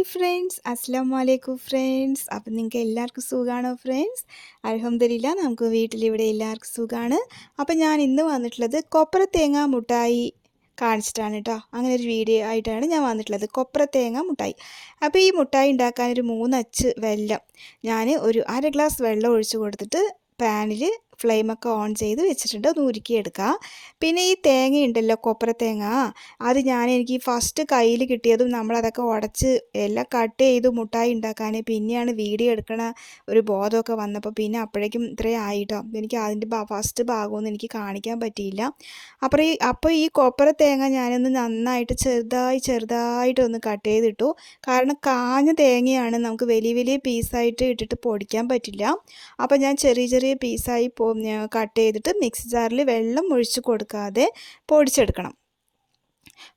Hi friends അസ്സാം വലൈക്കും friends അപ്പം നിങ്ങൾക്ക് എല്ലാവർക്കും സുഖമാണോ ഫ്രണ്ട്സ് അലഹമ്മദില്ല നമുക്ക് വീട്ടിലിവിടെ എല്ലാവർക്കും സുഖമാണ് അപ്പം ഞാൻ ഇന്ന് വന്നിട്ടുള്ളത് കൊപ്ര തേങ്ങ മുട്ടായി കാണിച്ചിട്ടാണ് കേട്ടോ അങ്ങനെ ഒരു വീഡിയോ ആയിട്ടാണ് ഞാൻ വന്നിട്ടുള്ളത്. കൊപ്ര തേങ്ങ മുട്ടായി. അപ്പോൾ ഈ മുട്ടായി ഉണ്ടാക്കാൻ ഒരു മൂന്നച്ച് വെല്ലം. ഞാൻ ഒരു അര ഗ്ലാസ് വെള്ളം ഒഴിച്ച് കൊടുത്തിട്ട് പാനിൽ ഫ്ലെയിമൊക്കെ ഓൺ ചെയ്ത് വെച്ചിട്ടുണ്ട്. ഒന്ന് ഉരുക്കിയെടുക്കുക പിന്നെ ഈ തേങ്ങ ഉണ്ടല്ലോ കൊപ്ര തേങ്ങ. അത് ഞാൻ എനിക്ക് ഫസ്റ്റ് കയ്യിൽ കിട്ടിയതും നമ്മളതൊക്കെ ഉടച്ച് എല്ലാം കട്ട് ചെയ്ത് മുട്ടായി ഉണ്ടാക്കാൻ പിന്നെയാണ് വീഡിയോ എടുക്കണ ഒരു ബോധമൊക്കെ വന്നപ്പോൾ പിന്നെ അപ്പോഴേക്കും ഇത്രയും ആയിട്ടോ. എനിക്ക് അതിന്റെ ഫസ്റ്റ് ഭാഗമൊന്നും എനിക്ക് കാണിക്കാൻ പറ്റിയില്ല. അപ്പോൾ ഈ അപ്പോൾ ഈ കൊപ്ര തേങ്ങ ഞാനൊന്ന് നന്നായിട്ട് ചെറുതായി ചെറുതായിട്ടൊന്ന് കട്ട് ചെയ്തിട്ടു. കാരണം കാഞ്ഞ തേങ്ങയാണ് നമുക്ക് വലിയ വലിയ പീസായിട്ട് ഇട്ടിട്ട് പൊടിക്കാൻ പറ്റില്ല. അപ്പോൾ ഞാൻ ചെറിയ ചെറിയ പീസായി പോ കട്ട് ചെയ്തിട്ട് മിക്സി ജാറിൽ വെള്ളം ഒഴിച്ച് കൊടുക്കാതെ പൊടിച്ചെടുക്കണം.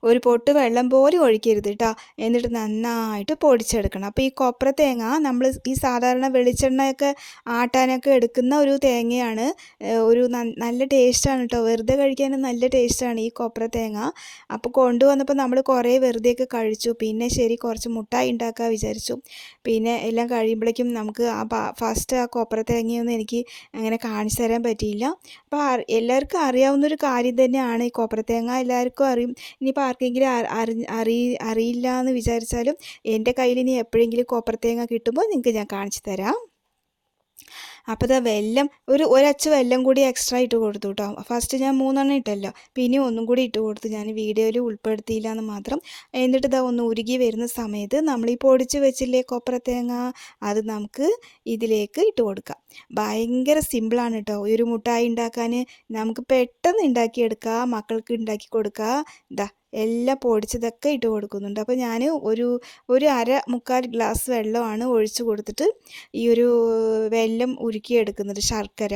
ഒരു പൊട്ട് വെള്ളം പോലും ഒഴിക്കരുത് കേട്ടോ എന്നിട്ട് നന്നായിട്ട് പൊടിച്ചെടുക്കണം. അപ്പോൾ ഈ കൊപ്ര തേങ്ങ നമ്മൾ ഈ സാധാരണ വെളിച്ചെണ്ണയൊക്കെ ആട്ടാനൊക്കെ എടുക്കുന്ന ഒരു തേങ്ങയാണ്. ഒരു നല്ല ടേസ്റ്റാണ് കേട്ടോ വെറുതെ കഴിക്കാനും നല്ല ടേസ്റ്റാണ് ഈ കൊപ്ര തേങ്ങ. അപ്പോൾ കൊണ്ടുവന്നപ്പോൾ നമ്മൾ കുറേ വെറുതെയൊക്കെ കഴിച്ചു. പിന്നെ ശരി കുറച്ച് മുട്ടായി ഉണ്ടാക്കാൻ വിചാരിച്ചു. പിന്നെ എല്ലാം കഴിയുമ്പോഴേക്കും നമുക്ക് ആ ഫസ്റ്റ് ആ കൊപ്ര തേങ്ങയൊന്നും എനിക്ക് അങ്ങനെ കാണിച്ചു തരാൻ പറ്റിയില്ല. അപ്പോൾ എല്ലാവർക്കും അറിയാവുന്നൊരു കാര്യം തന്നെയാണ് ഈ കൊപ്ര തേങ്ങ. എല്ലാവർക്കും അറിയും. ഇനിയിപ്പോൾ ആർക്കെങ്കിലും അറി അറി അറിയില്ല എന്ന് വിചാരിച്ചാലും എന്റെ കയ്യിൽ ഇനി എപ്പോഴെങ്കിലും കോപ്പർത്തേങ്ങ കിട്ടുമ്പോൾ നിങ്ങൾക്ക് ഞാൻ കാണിച്ചു തരാം. അപ്പോൾ ഇതാ വെല്ലം ഒരു ഒരച്ച് വെല്ലം കൂടി എക്സ്ട്രാ ഇട്ട് കൊടുത്തു കേട്ടോ. ഫസ്റ്റ് ഞാൻ മൂന്നെണ്ണം ഇട്ടല്ലോ. പിന്നെ ഒന്നും കൂടി ഇട്ട് കൊടുത്തു. ഞാൻ വീഡിയോയിൽ ഉൾപ്പെടുത്തിയില്ല എന്ന് മാത്രം. എന്നിട്ട് ഇതാ ഒന്ന് ഉരുകി വരുന്ന സമയത്ത് നമ്മൾ ഈ പൊടിച്ച് വെച്ചില്ലേ കൊപ്ര തേങ്ങ അത് നമുക്ക് ഇതിലേക്ക് ഇട്ട് കൊടുക്കാം. ഭയങ്കര സിമ്പിളാണ് കേട്ടോ. ഒരു മുട്ടായി ഉണ്ടാക്കാൻ നമുക്ക് പെട്ടെന്ന് ഉണ്ടാക്കിയെടുക്കാം മക്കൾക്ക് ഉണ്ടാക്കി കൊടുക്കുക ഇതാ എല്ലാം പൊടിച്ചതൊക്കെ ഇട്ട് കൊടുക്കുന്നുണ്ട്. അപ്പോൾ ഞാൻ ഒരു ഒരു അര മുക്കാൽ ഗ്ലാസ് വെള്ളമാണ് ഒഴിച്ചു കൊടുത്തിട്ട് ഈ ഒരു വെല്ലം ഉരുക്കിയെടുക്കുന്നത് ശർക്കര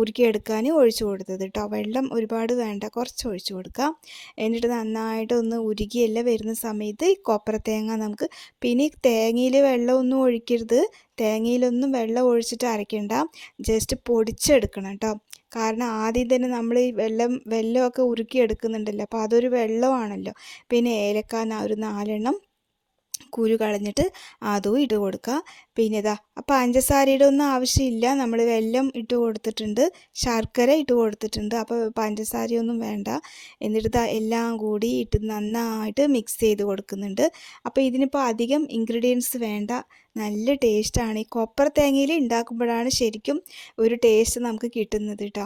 ഉരുക്കിയെടുക്കാൻ ഒഴിച്ചു കൊടുത്തത് കേട്ടോ. വെള്ളം ഒരുപാട് വേണ്ട കുറച്ച് ഒഴിച്ചു കൊടുക്കാം എന്നിട്ട് നന്നായിട്ട് ഒന്ന് ഉരുകിയെല്ലാം വരുന്ന സമയത്ത് ഈ കൊപ്ര തേങ്ങ നമുക്ക് പിന്നെ തേങ്ങയിൽ വെള്ളമൊന്നും ഒഴിക്കരുത്. തേങ്ങയിലൊന്നും വെള്ളം ഒഴിച്ചിട്ട് അരയ്ക്കണ്ട. ജസ്റ്റ് പൊടിച്ചെടുക്കണം കേട്ടോ. കാരണം ആദ്യം തന്നെ നമ്മൾ ഈ വെള്ളം വെള്ളമൊക്കെ ഉരുക്കി എടുക്കുന്നുണ്ടല്ലോ അപ്പോൾ അതൊരു വെള്ളമാണല്ലോ. പിന്നെ ഏലക്കാന ഒരു നാലെണ്ണം കുരു കളഞ്ഞിട്ട് അതും ഇട്ട് കൊടുക്കുക. പിന്നെ ഇതാ പഞ്ചസാരയുടെ ഒന്നും ആവശ്യമില്ല. നമ്മൾ വെല്ലം ഇട്ട് കൊടുത്തിട്ടുണ്ട്. ശർക്കര ഇട്ട് കൊടുത്തിട്ടുണ്ട്. അപ്പോൾ പഞ്ചസാരയൊന്നും വേണ്ട. എന്നിട്ട് എല്ലാം കൂടി ഇട്ട് നന്നായിട്ട് മിക്സ് ചെയ്ത് കൊടുക്കുന്നുണ്ട്. അപ്പോൾ ഇതിനിപ്പോൾ അധികം ഇൻഗ്രീഡിയൻസ് വേണ്ട. നല്ല ടേസ്റ്റാണ് ഈ കൊപ്പർ തേങ്ങയിൽ ഉണ്ടാക്കുമ്പോഴാണ് ശരിക്കും ഒരു ടേസ്റ്റ് നമുക്ക് കിട്ടുന്നത് കേട്ടോ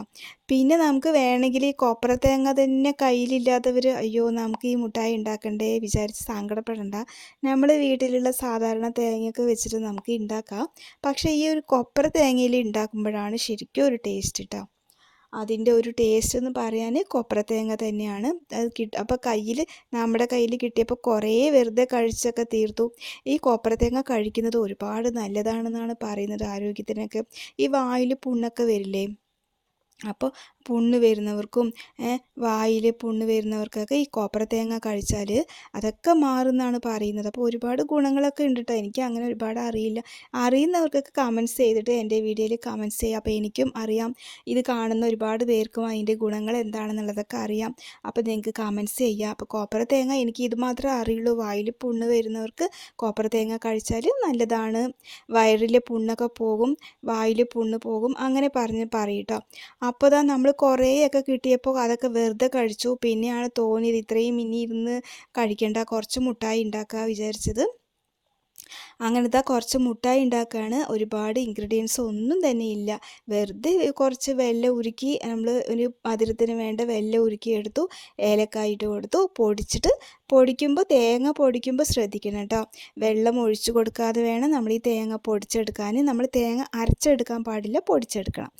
പിന്നെ നമുക്ക് വേണമെങ്കിൽ ഈ കൊപ്പർ തേങ്ങ തന്നെ കയ്യിലില്ലാത്തവർ അയ്യോ നമുക്ക് ഈ മുട്ടായി ഉണ്ടാക്കണ്ടേ വിചാരിച്ച് സങ്കടപ്പെടണ്ട. നമ്മൾ വീട്ടിലുള്ള സാധാരണ തേങ്ങയൊക്കെ വെച്ചിട്ട് നമുക്ക് ഉണ്ടാക്കാം. പക്ഷേ ഈ ഒരു കൊപ്ര തേങ്ങയിൽ ഉണ്ടാക്കുമ്പോഴാണ് ശരിക്കും ഒരു ടേസ്റ്റ് കേട്ടോ അതിന്റെ ഒരു ടേസ്റ്റ് എന്ന് പറയാൻ കൊപ്ര തേങ്ങ തന്നെയാണ്. അത് കിട്ട അപ്പോൾ കയ്യിൽ നമ്മുടെ കയ്യിൽ കിട്ടിയപ്പോൾ കുറേ വെറുതെ കഴിച്ചൊക്കെ തീർത്തു. ഈ കൊപ്ര തേങ്ങ കഴിക്കുന്നത് ഒരുപാട് നല്ലതാണെന്നാണ് പറയുന്നത് ആരോഗ്യത്തിനൊക്കെ. ഈ വായിൽ പുണ്ണൊക്കെ വരില്ലേ? അപ്പോൾ പുണ്ണ് വരുന്നവർക്കും വായിൽ പുണ്ണ് വരുന്നവർക്കൊക്കെ ഈ കോപ്പർ തേങ്ങ കഴിച്ചാൽ അതൊക്കെ മാറുമെന്നാണ് പറയുന്നത്. അപ്പോൾ ഒരുപാട് ഗുണങ്ങളൊക്കെ ഉണ്ട് കേട്ടോ എനിക്ക് അങ്ങനെ ഒരുപാട് അറിയില്ല. അറിയുന്നവർക്കൊക്കെ കമൻസ് ചെയ്തിട്ട് എന്റെ വീഡിയോയിൽ കമൻസ് ചെയ്യുക അപ്പോൾ എനിക്കും അറിയാം. ഇത് കാണുന്ന ഒരുപാട് പേർക്കും അതിന്റെ ഗുണങ്ങൾ എന്താണെന്നുള്ളതൊക്കെ അറിയാം. അപ്പോൾ നിങ്ങൾക്ക് കമൻസ് ചെയ്യുക അപ്പോൾ കോപ്പർ തേങ്ങ എനിക്ക് ഇത് മാത്രമേ അറിയുള്ളൂ. വായിൽ പുണ്ണ് വരുന്നവർക്ക് കോപ്പർ തേങ്ങ കഴിച്ചാൽ നല്ലതാണ്. വയറിലെ പുണ്ണൊക്കെ പോകും. വായിൽ പുണ്ണ് പോകും. അങ്ങനെ പറഞ്ഞ് പറയും കേട്ടോ അപ്പോൾ നമ്മൾ കുറേയൊക്കെ കിട്ടിയപ്പോൾ അതൊക്കെ വെറുതെ കഴിച്ചു. പിന്നെയാണ് തോന്നിയത് ഇത്രയും ഇനി ഇരുന്ന് കഴിക്കേണ്ട കുറച്ച് മുട്ടായി ഉണ്ടാക്കുക വിചാരിച്ചത്. അങ്ങനത്തെ കുറച്ച് മുട്ടായി ഉണ്ടാക്കുകയാണ് ഒരുപാട് ഇൻഗ്രീഡിയൻസ് ഒന്നും തന്നെ ഇല്ല. വെറുതെ കുറച്ച് വെല്ല ഉരുക്കി നമ്മൾ ഒരു മധുരത്തിന് വേണ്ട വെല്ല ഉരുക്കി എടുത്തു ഏലക്കായ ഇട്ട് കൊടുത്തു പൊടിച്ചിട്ട് പൊടിക്കുമ്പോൾ തേങ്ങ പൊടിക്കുമ്പോൾ ശ്രദ്ധിക്കണം കേട്ടോ. വെള്ളം ഒഴിച്ചു കൊടുക്കാതെ വേണം നമ്മൾ ഈ തേങ്ങ പൊടിച്ചെടുക്കാൻ നമ്മൾ തേങ്ങ അരച്ചെടുക്കാൻ പാടില്ല പൊടിച്ചെടുക്കണം.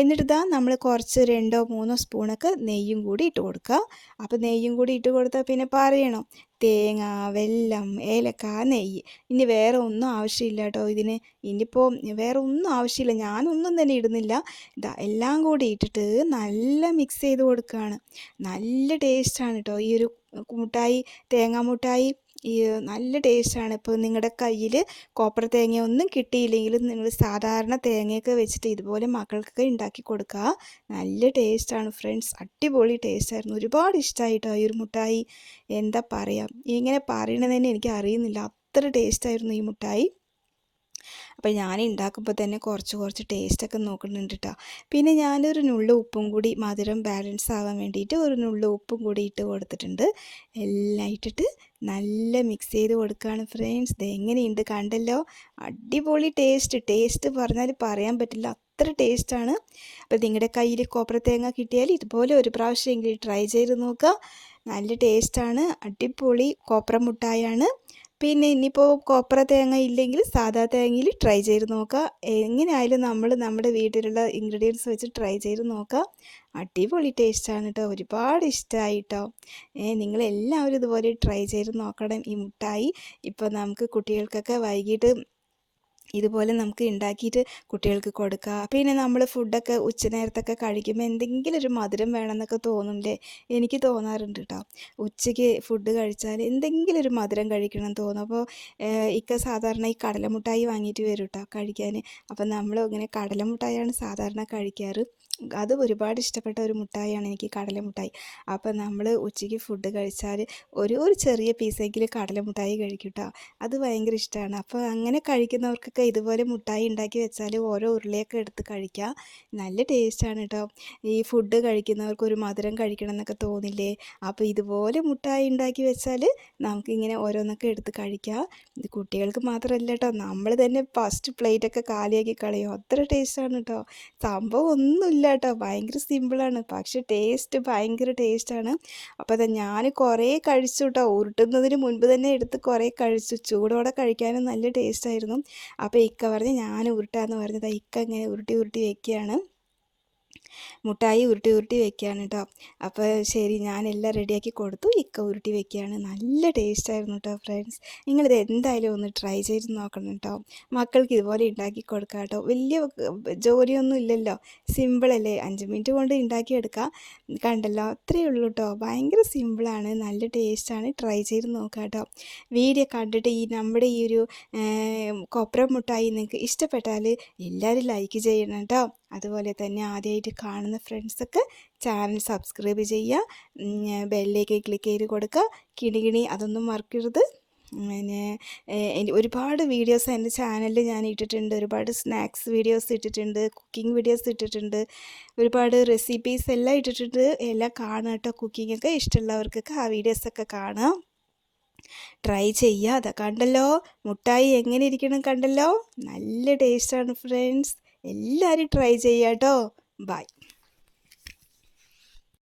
എന്നിട്ട് നമ്മൾ കുറച്ച് രണ്ടോ മൂന്നോ സ്പൂണൊക്കെ നെയ്യും കൂടി ഇട്ട് കൊടുക്കുക അപ്പോൾ നെയ്യും കൂടി ഇട്ട് കൊടുത്താൽ പിന്നെ പറയണം? തേങ്ങ വെല്ലം ഏലക്ക നെയ്യ്. ഇനി വേറെ ഒന്നും ആവശ്യമില്ല കേട്ടോ ഇതിന്. ഇനിയിപ്പോൾ വേറെ ഒന്നും ആവശ്യമില്ല. ഞാനൊന്നും തന്നെ ഇടുന്നില്ല. ഇതാ എല്ലാം കൂടി ഇട്ടിട്ട് നല്ല മിക്സ് ചെയ്ത് കൊടുക്കുകയാണ് നല്ല ടേസ്റ്റാണ് കേട്ടോ ഈ ഒരു മുട്ടായി തേങ്ങാ മുട്ടായി ഈ നല്ല ടേസ്റ്റാണ് ഇപ്പോൾ നിങ്ങളുടെ കയ്യിൽ കോപ്പർ തേങ്ങ ഒന്നും കിട്ടിയില്ലെങ്കിൽ നിങ്ങൾ സാധാരണ തേങ്ങയൊക്കെ വെച്ചിട്ട് ഇതുപോലെ മക്കൾക്കൊക്കെ ഉണ്ടാക്കി കൊടുക്കുക നല്ല ടേസ്റ്റാണ് ഫ്രണ്ട്സ് അടിപൊളി ടേസ്റ്റായിരുന്നു ഒരുപാട് ഇഷ്ടമായിട്ടോ ഈ ഒരു മുട്ടായി? എന്താ പറയുക ഇങ്ങനെ പറയണതന്നെ എനിക്ക് അറിയുന്നില്ല. അത്ര ടേസ്റ്റായിരുന്നു ഈ മുട്ടായി. അപ്പോൾ ഞാൻ ഉണ്ടാക്കുമ്പോൾ തന്നെ കുറച്ച് കുറച്ച് ടേസ്റ്റൊക്കെ നോക്കുന്നുണ്ട് കേട്ടോ പിന്നെ ഞാനൊരു നുള്ളു ഉപ്പും കൂടി മധുരം ബാലൻസ് ആവാൻ വേണ്ടിയിട്ട് ഒരു നുള്ളു ഉപ്പും കൂടി ഇട്ട് കൊടുത്തിട്ടുണ്ട്. എല്ലാം ഇട്ടിട്ട് നല്ല മിക്സ് ചെയ്ത് കൊടുക്കുകയാണ് ഫ്രണ്ട്സ് ഇത് എങ്ങനെയുണ്ട് കണ്ടല്ലോ? അടിപൊളി ടേസ്റ്റ് ടേസ്റ്റ് പറഞ്ഞാൽ പറയാൻ പറ്റില്ല. അത്ര ടേസ്റ്റാണ് അപ്പോൾ നിങ്ങളുടെ കയ്യിൽ കോപ്പറ തേങ്ങ കിട്ടിയാൽ ഇതുപോലെ ഒരു പ്രാവശ്യമെങ്കിലും ട്രൈ ചെയ്ത് നോക്കുക നല്ല ടേസ്റ്റാണ് അടിപൊളി കോപ്പറ മുട്ടായാണ്. പിന്നെ ഇനിയിപ്പോൾ കോപ്പറ തേങ്ങ ഇല്ലെങ്കിൽ സാധാ തേങ്ങയിൽ ട്രൈ ചെയ്ത് നോക്കുക എങ്ങനെയായാലും നമ്മൾ നമ്മുടെ വീട്ടിലുള്ള ഇൻഗ്രീഡിയൻസ് വെച്ച് ട്രൈ ചെയ്ത് നോക്കുക അടിപൊളി ടേസ്റ്റാണ് കേട്ടോ ഒരുപാട് ഇഷ്ടമായി കേട്ടോ നിങ്ങളെല്ലാവരും ഇതുപോലെ ട്രൈ ചെയ്ത് നോക്കണം ഈ മുട്ടായി. ഇപ്പോൾ നമുക്ക് കുട്ടികൾക്കൊക്കെ വൈകിട്ട് ഇതുപോലെ നമുക്ക് ഉണ്ടാക്കിയിട്ട് കുട്ടികൾക്ക് കൊടുക്കുക പിന്നെ നമ്മൾ ഫുഡൊക്കെ ഉച്ചനേരത്തൊക്കെ കഴിക്കുമ്പോൾ എന്തെങ്കിലും ഒരു മധുരം വേണമെന്നൊക്കെ തോന്നുന്നില്ലേ എനിക്ക് തോന്നാറുണ്ട് കേട്ടോ ഉച്ചയ്ക്ക് ഫുഡ് കഴിച്ചാൽ എന്തെങ്കിലും ഒരു മധുരം കഴിക്കണം എന്ന് തോന്നും അപ്പോൾ ഇക്ക സാധാരണ ഈ കടലമുട്ടായി വാങ്ങിയിട്ട് വരും കേട്ടോ കഴിക്കാൻ അപ്പം നമ്മൾ ഇങ്ങനെ കടലമുട്ടായാണ് സാധാരണ കഴിക്കാറ്. അത് ഒരുപാട് ഇഷ്ടപ്പെട്ട ഒരു മുട്ടായിയാണ് എനിക്ക് കടലമുട്ടായി അപ്പോൾ നമ്മൾ ഉച്ചയ്ക്ക് ഫുഡ് കഴിച്ചാൽ ഒരു ഒരു ചെറിയ പീസെങ്കിലും കടല മുട്ടായി കഴിക്കും കേട്ടോ അത് ഭയങ്കര ഇഷ്ടമാണ് അപ്പോൾ അങ്ങനെ കഴിക്കുന്നവർക്കൊക്കെ ഇതുപോലെ മുട്ടായി ഉണ്ടാക്കി വെച്ചാൽ ഓരോ ഉരുളയൊക്കെ എടുത്ത് കഴിക്കാം. നല്ല ടേസ്റ്റാണ് കേട്ടോ ഈ ഫുഡ് കഴിക്കുന്നവർക്ക് ഒരു മധുരം കഴിക്കണം എന്നൊക്കെ തോന്നില്ലേ? അപ്പോൾ ഇതുപോലെ മുട്ടായി ഉണ്ടാക്കി വെച്ചാൽ നമുക്കിങ്ങനെ ഓരോന്നൊക്കെ എടുത്ത് കഴിക്കാം. ഇത് കുട്ടികൾക്ക് മാത്രമല്ല കേട്ടോ നമ്മൾ തന്നെ ഫസ്റ്റ് പ്ലേറ്റൊക്കെ കാലിയാക്കി കളയും. അത്ര ടേസ്റ്റാണ് കേട്ടോ സംഭവം ഒന്നുമില്ല കേട്ടോ ഭയങ്കര സിമ്പിളാണ്. പക്ഷെ ടേസ്റ്റ് ഭയങ്കര ടേസ്റ്റാണ്. അപ്പോൾ അത് ഞാൻ കുറേ കഴിച്ചു കേട്ടോ ഉരുട്ടുന്നതിന് മുൻപ് തന്നെ എടുത്ത് കുറേ കഴിച്ചു. ചൂടോടെ കഴിക്കാനും നല്ല ടേസ്റ്റായിരുന്നു അപ്പോൾ ഇക്ക പറഞ്ഞ് ഞാൻ ഉരുട്ടാന്ന് പറഞ്ഞത് ഇക്ക ഇങ്ങനെ ഉരുട്ടി ഉരുട്ടി വെക്കുകയാണ്. മുട്ടായി ഉരുട്ടി ഉരുട്ടി വെക്കുകയാണ് കേട്ടോ അപ്പോൾ ശരി ഞാൻ എല്ലാം റെഡിയാക്കി കൊടുത്തു. ഇക്ക ഉരുട്ടി വെക്കുകയാണ് നല്ല ടേസ്റ്റ് ആയിരുന്നു കേട്ടോ ഫ്രണ്ട്സ് നിങ്ങളിത് എന്തായാലും ഒന്ന് ട്രൈ ചെയ്ത് നോക്കണം കേട്ടോ മക്കൾക്ക് ഇതുപോലെ ഉണ്ടാക്കി കൊടുക്കാം കേട്ടോ വലിയ ജോലിയൊന്നും ഇല്ലല്ലോ. സിമ്പിളല്ലേ അഞ്ച് മിനിറ്റ് കൊണ്ട് ഉണ്ടാക്കിയെടുക്കാം കണ്ടല്ലോ? അത്രയേ ഉള്ളൂ കേട്ടോ ഭയങ്കര സിമ്പിളാണ് നല്ല ടേസ്റ്റാണ് ട്രൈ ചെയ്ത് നോക്കാം കേട്ടോ വീഡിയോ കണ്ടിട്ട് ഈ നമ്മുടെ ഈ ഒരു കൊപ്ര മുട്ടായി നിങ്ങൾക്ക് ഇഷ്ടപ്പെട്ടാൽ എല്ലാവരും ലൈക്ക് ചെയ്യണം കേട്ടോ അതുപോലെ തന്നെ ആദ്യമായിട്ട് കാണുന്ന ഫ്രണ്ട്സൊക്കെ ചാനൽ സബ്സ്ക്രൈബ് ചെയ്യുക. ബെല്ലേക്ക് ക്ലിക്ക് ചെയ്ത് കൊടുക്കുക. കിണികിണി അതൊന്നും മറക്കരുത്. പിന്നെ ഒരുപാട് വീഡിയോസ് എന്റെ ചാനലിൽ ഞാൻ ഇട്ടിട്ടുണ്ട്. ഒരുപാട് സ്നാക്സ് വീഡിയോസ് ഇട്ടിട്ടുണ്ട്. കുക്കിംഗ് വീഡിയോസ് ഇട്ടിട്ടുണ്ട്. ഒരുപാട് റെസിപ്പീസ് എല്ലാം ഇട്ടിട്ടുണ്ട്. എല്ലാം കാണുക കേട്ടോ. കുക്കിങ്ങൊക്കെ ഇഷ്ടമുള്ളവർക്കൊക്കെ ആ വീഡിയോസൊക്കെ കാണാം ട്രൈ ചെയ്യുക. അതാ കണ്ടല്ലോ. മുട്ടായി എങ്ങനെ ഇരിക്കണം കണ്ടല്ലോ. നല്ല ടേസ്റ്റാണ് ഫ്രണ്ട്സ്. എല്ലാവരും ട്രൈ ചെയ്യാട്ടോ. ബൈ